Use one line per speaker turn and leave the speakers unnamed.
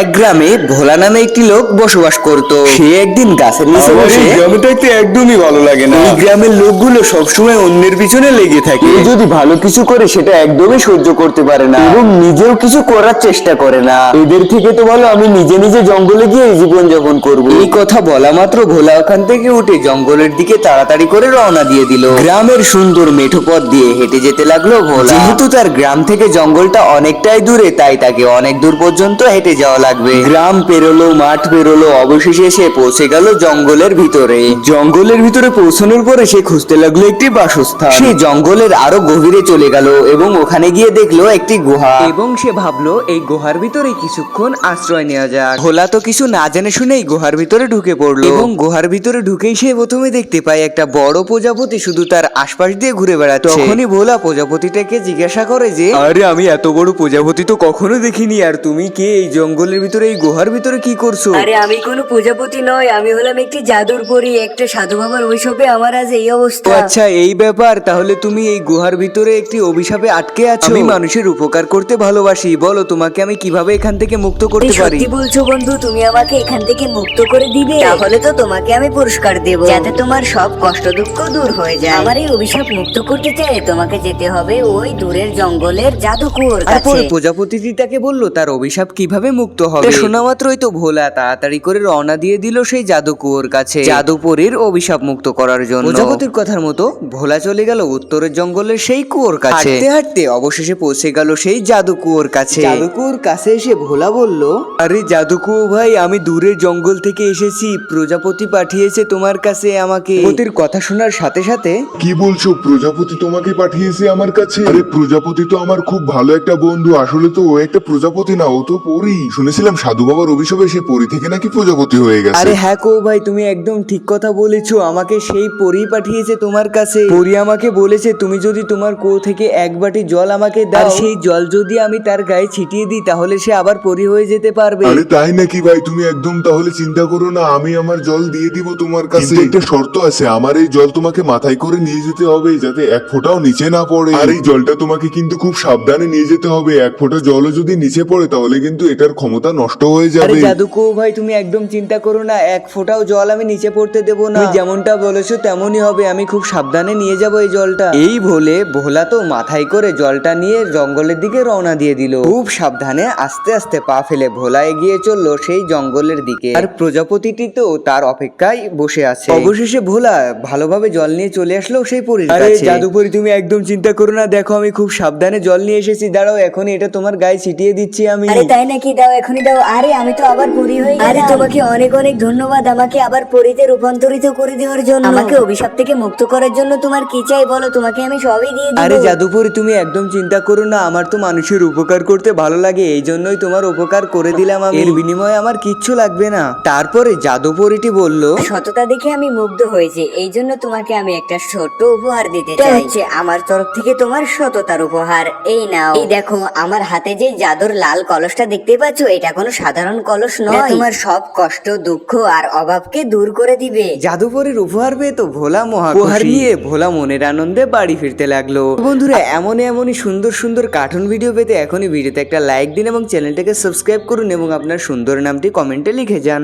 এক গ্রামে ভোলা নামে একটি লোক বসবাস করত। সে একদিন গাছের নিচে বসে
এই গ্রামটাতে একদমই ভালো লাগে না।
এই গ্রামের লোকগুলো সবসময় অন্যের পিছনে লেগে থাকে। যদি ভালো কিছু করে সেটা একদমই সহ্য করতে পারে না। এবং নিজেও কিছু করার চেষ্টা করে না। এদের থেকে তো ভালো আমি নিজে নিজে জঙ্গলে গিয়ে জীবন যাপন করব। এই কথা বলা মাত্র ভোলা ওখান থেকে উঠে জঙ্গলের দিকে তাড়াতাড়ি করে রওনা দিয়ে দিল। গ্রামের সুন্দর মেঠো পথ দিয়ে হেঁটে যেতে লাগল ভোলা। যেহেতু তার গ্রাম থেকে জঙ্গলটা অনেকটাই দূরে তাই তাকে অনেক দূর পর্যন্ত হেঁটে যাওয়া লাগবে। গ্রাম পেরোলো মাঠ পেরোলো অবশেষে সে পৌঁছে গেল জঙ্গলের ভিতরে। জঙ্গলের ভিতরে পৌঁছানোর পরে সে খুঁজতে লাগল একটি বাসস্থান। সে জঙ্গলের আরও গভীরে চলে গেল এবং ওখানে গিয়ে দেখল একটি গুহা। এবং সে ভাবলো এই গুহার ভিতরে কিছুক্ষণ আশ্রয় নেওয়া যাক। ভোলা তো কিছু না জেনে শুনেই গুহার ভিতরে ঢুকে পড়ল। এবং গুহার ভিতরে ঢুকেই সে প্রথমে দেখতে পায় একটা বড় প্রজাপতি শুধু তার আশপাশ দিয়ে ঘুরে বেড়াচ্ছে। তখনই ভোলা প্রজাপতিটাকে জিজ্ঞাসা করে যে আরে আমি এত বড় প্রজাপতি তো কখনো দেখিনি আর তুমি কে এই জঙ্গলের ভিতরে এই গুহার ভিতরে কি করছ?
আরে আমি কোনো প্রজাপতি নয় আমি হলাম একটি জাদুর পরী একটা সাধু বাবার অভিশাপে আমার আজ এই অবস্থা।
আচ্ছা এই ব্যাপার তাহলে তুমি এই গুহার ভিতরে একটি অভিশাপে আটকে আছো? আমি মানুষের উপকার করতে ভালোবাসি বলো তোমাকে আমি কীভাবে এখান থেকে মুক্ত করতে পারি?
সত্যি বলছো বন্ধু তুমি আমাকে এখান থেকে মুক্ত করে দিবে। তাহলে তো তোমাকে আমি পুরস্কার দেব। যাতে তোমার সব কষ্ট দুঃখ দূর হয়ে যায়। আমার এই অভিশাপ মুক্ত করতে চাই তোমাকে যেতে হবে ওই দূরের জঙ্গলের জাদুকুয়োর
তারপরে
কাছে।
প্রজাপতিটি তাকে বলল তার অভিশাপ কীভাবে মুক্ত হবে। শোনা মাত্রই তো ভোলা তাড়াতাড়ি করে রওনা দিয়ে দিল সেই জাদুকুয়োর কাছে। জাদুপরীর অভিশাপ মুক্ত করার জন্য। প্রজাপতির কথার মতো ভোলা চলে গেল উত্তরের জঙ্গলের সেই কুয়োর কাছে। হাঁটতে হাঁটতে অবশেষে পৌঁছে গেল সেই জাদুকুয়োর কাছে। জাদুকুয়োর কাছে এসে ভোলা বলল আরে জাদুকুয়ো ভাই আমি দূরের জঙ্গল থেকে এসেছি। প্রজাপতি পাঠিয়েছে তোমার কাছে আমাকে। প্রজাপতির কথা শোনার সাথে সাথে
কি বলছো? প্রজাপতি তোমাকে পাঠিয়েছে আমার কাছে? আরে প্রজাপতি তো আমার খুব ভালো একটা বন্ধু। আসলে তো ও একটা প্রজাপতি না ও তো পরি। শুনেছিলাম সাধু বাবার অভিশাপে সে পরি থেকে নাকি প্রজাপতি হয়ে গেছে।
আরে হ্যাঁ কো ভাই তুমি একদম ঠিক কথা বলেছ। আমাকে সেই পরি পাঠিয়েছে তোমার কাছে। পরি আমাকে বলেছে তুমি যদি তোমার কো থেকে এক বাটি জল আমাকে দাও সেই জল যদি আমি তার গায়ে ছিটিয়ে দিই তাহলে সে আবার পরি হয়ে যেতে পারবে।
আরে তাই নাকি ভাই? তুমি একদম তাহলে চিন্তা করো না আমি আমার জল দিয়ে দিব তোমার কাছে। কিন্তু একটা শর্ত আছে আমার এই জল তোমাকে মাথায় করে নিয়ে যেতে হবে যাতে এক ফোঁটাও নিচে না পড়ে। আর এই জলটা তোমাকে কিন্তু খুব সাবধানে নিয়ে যেতে হবে। এক ফোঁটা জলও যদি নিচে পড়ে তাহলে কিন্তু এটার ক্ষমতা নষ্ট হয়ে
আরে
যাবে
জাদুকো ভাই তুমি একদম চিন্তা করো না এক ফোঁটাও জল আমি নিচে পড়তে দেবো না। তুমি যেমনটা বলেছ তেমনই হবে আমি খুব সাবধানে নিয়ে যাব এই জলটা। এই বলে ভোলা তো মাথায় করে জলটা নিয়ে জঙ্গলের দিকে রওনা দিয়ে দিল। খুব সাবধানে আস্তে আস্তে পা ফেলে ভোলা এগিয়ে চলল সেই জঙ্গলের দিকে। আর প্রজাপতিটি তো তার অপেক্ষায় বসে আছে। অবশেষে ভোলা ভালোভাবে জল নিয়ে চলে আসলো সেই পরীর কাছে। জাদুপরি তুমি একদম চিন্তা করো না দেখো আমি খুব সাবধানে জল নিয়ে এসেছি দাঁড়াও এখনই এটা তোমার গায়ে ছিটিয়ে দিচ্ছি আমি।
আরে তাই নাকি দাও এখনই দাও আরে আমি তো আবার পরি হয়ে আরে তোমাকে অনেক অনেক ধন্যবাদ আমাকে আবার পরিতে রূপান্তরিত করে দেওয়ার জন্য। আমাকে অভিশাপ থেকে মুক্ত করার জন্য তোমার কি চাই বলো? তোমাকে আমি সবই দিয়ে
আরে জাদুপুরি তুমি একদম চিন্তা করো না আমার তো মানুষের উপকার করতে ভালো লাগে এই জন্যই তোমার উপকার করে দিলাম আমি। এর বিনিময়ে আমার কিচ্ছু লাগবে না। তারপরে জাদুপরিটি বলল
সততা দেখে আমি মুগ্ধ হয়েছি এই জন্য তোমাকে আমি একটা ছোট্ট উপহার দিতে চাই। হচ্ছে আমার তরফ থেকে তোমার সততার উপহার এই নাও। এই দেখো আমার হাতে যে জাদুর লাল কলসটা দেখতে পাচ্ছ এটা কোনো সাধারণ কলস নয়। তোমার সব কষ্ট দুঃখ আর অভাবকে দূর করে দিবে।
জাদুঘরের উপহার পেয়ে তো ভোলা মহা উপহার নিয়ে ভোলা মনের আনন্দে বাড়ি ফিরতে লাগল। বন্ধুরা এমন এমনই সুন্দর সুন্দর কার্টুন ভিডিও পেতে এখনই ভিডিওতে একটা লাইক দিন এবং চ্যানেলটাকে সাবস্ক্রাইব করুন এবং আপনার সুন্দর নামটি কমেন্টে লিখে যান।